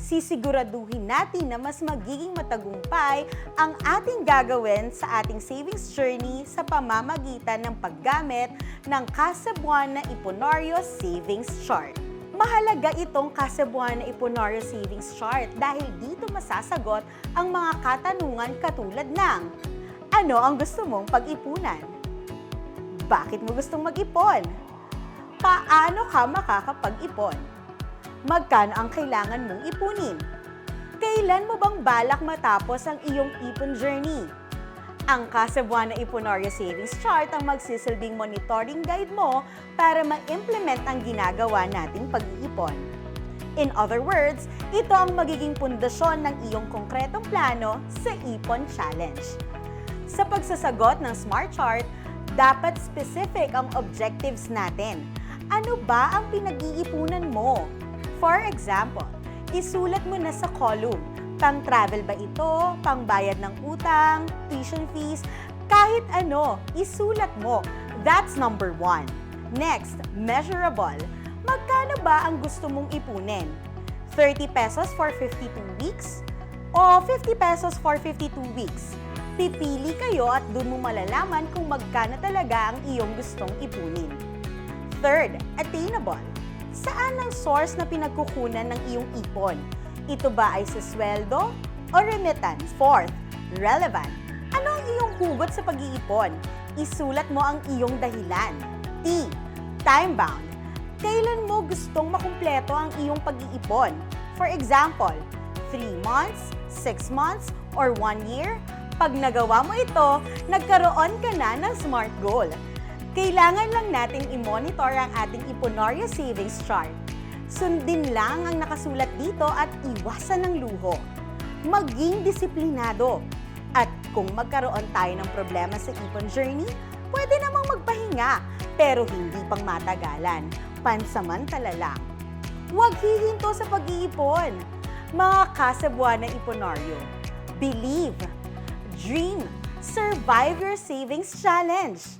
sisiguraduhin natin na mas magiging matagumpay ang ating gagawin sa ating savings journey sa pamamagitan ng paggamit ng Kasabuana Iponario Savings Chart. Mahalaga itong Kasabuana Iponario Savings Chart dahil dito masasagot ang mga katanungan katulad ng Ano ang gusto mong pag-ipunan? Bakit mo gustong mag-ipon? Paano ka makakapag-ipon? Magkano ang kailangan mong ipunin? Kailan mo bang balak matapos ang iyong ipon journey? Ang Kasabuana Iponario Savings Chart ang magsisilbing monitoring guide mo para ma-implement ang ginagawa nating pag-iipon. In other words, ito ang magiging pundasyon ng iyong konkretong plano sa Ipon Challenge. Sa pagsasagot ng Smart Chart, dapat specific ang objectives natin. Ano ba ang pinag-iipunan mo? For example, isulat mo na sa column, pang travel ba ito, pang bayad ng utang, tuition fees, kahit ano, isulat mo. That's number one. Next, measurable. Magkano ba ang gusto mong ipunin? 30 pesos for 52 weeks? O 50 pesos for 52 weeks? Pipili kayo at doon mo malalaman kung magkano talaga ang iyong gustong ipunin. Third, attainable. Saan ang source na pinagkukunan ng iyong ipon? Ito ba ay sa sweldo o remittance? Fourth, relevant. Ano ang iyong hugot sa pag-iipon? Isulat mo ang iyong dahilan. T, time-bound. Kailan mo gustong makumpleto ang iyong pag-iipon? For example, 3 months, 6 months, or 1 year? Pag nagawa mo ito, nagkaroon ka na ng SMART goal. Kailangan lang nating i-monitor ang ating Iponario Savings Chart. Sundin lang ang nakasulat dito at iwasan ng luho. Maging disiplinado. At kung magkaroon tayo ng problema sa ipon journey, pwede namang magpahinga, pero hindi pang matagalan. Pansamantala lang. Huwag hihinto sa pag-iipon. Mga kasabuan na iponaryo. Believe, dream, survive your savings challenge.